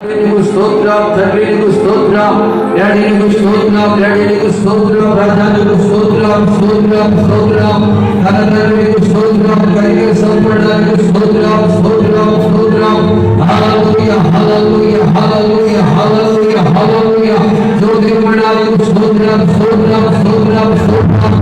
నీకు స్తోత్రం తండ్రి నీకు స్తోత్రం డాడీ నీకు స్తోత్రం డాడీ నీకు స్తోత్రం రాజా నీకు స్తోత్రం స్తోత్రం స్తోత్రం తన తండ్రి నీకు స్తోత్రం కలిగే సంపడానికి స్తోత్రం స్తోత్రం స్తోత్రం హల్లెలూయా హల్లెలూయా హల్లెలూయా హల్లెలూయా హల్లెలూయా జ్యోతిర్మణాలకు స్తోత్రం స్తోత్రం స్తోత్రం స్తోత్రం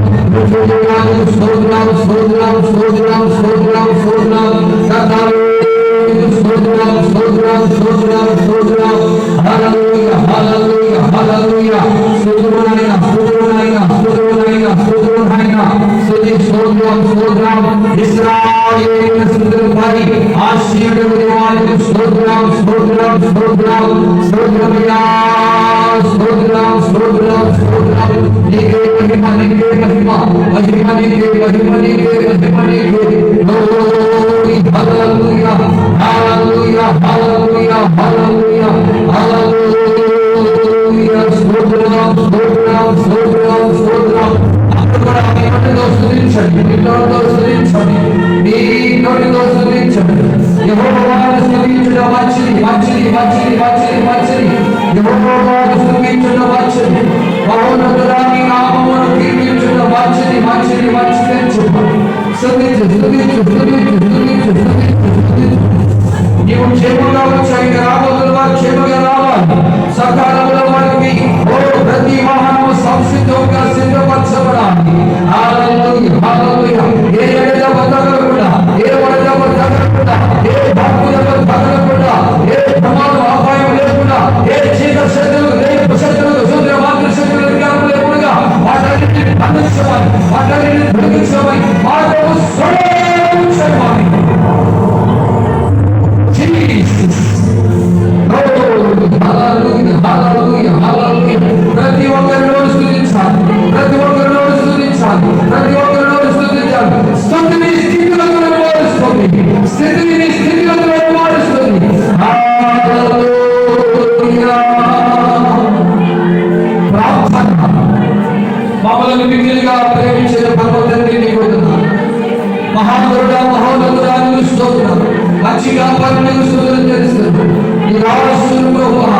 స్తోత్రం స్తోత్రం స్తోత్రం స్తోత్రమయ్యా స్తోత్రం స్తోత్రం స్తోత్రం నీకే మహిమ నీకే మహిమ మహిమ నీకే మహిమ నీకే మహిమ నీకే యెహోవాను స్తుతించడం మంచిది. నామమును కీర్తించడం మంచిది, మంచిది, మంచిది చెప్పండి. స్తుతించు, స్తుతించు, స్తుతించు, స్తుతించు, స్తుతించు, స్తుతించు. నీవు క్షేమంగా వచ్చాయి రాబోతున్న వారు క్షేమంగా రావాలి సకాలంలో వారికి ఓ ప్రతి వాహనము సంసిద్ధంగా సిద్ధపరచబడాలి హల్లెలూయా హల్లెలూయా ఏ ఎడమ తగలకుండా ఏ వడదమ తగలకుండా ఏ భక్తులకు తగలకుండా ఏ ప్రమాదం মানুষ সবাই অটলের ভূমি সবাই মাধব স্বয়ং সবাই Jesus. Hallelujah, hallelujah. మహానుడా మహోన్నతుడా స్తోత్రం. మంచిగా పనులకు స్తోత్రం తెలుస్తుంది ఈ రావణుడు ప్రభువా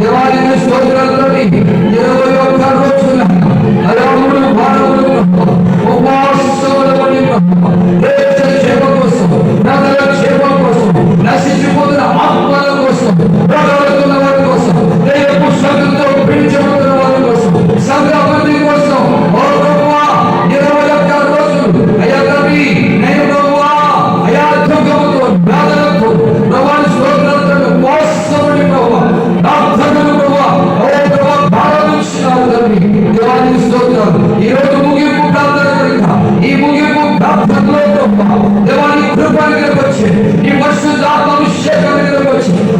దేవాలయ స్తోత్రాలతో ఇరవై ఒక్క రోజున అలా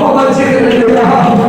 Babacığım ya.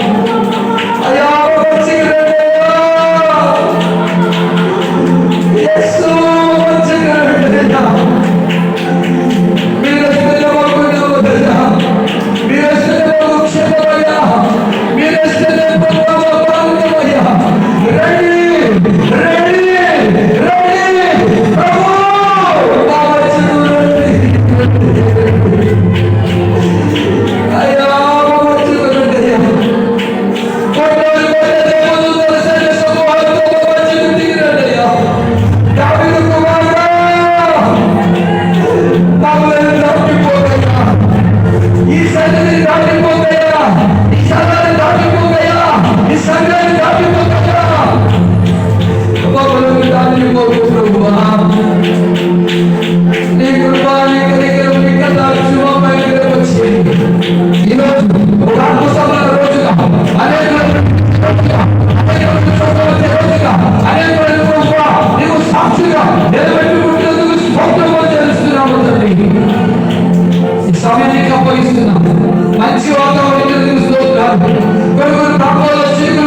సమయానికి అప్పగిస్తున్నాం మంచి వాతావరణం కొన్ని కొన్ని ప్రాంతాల్లో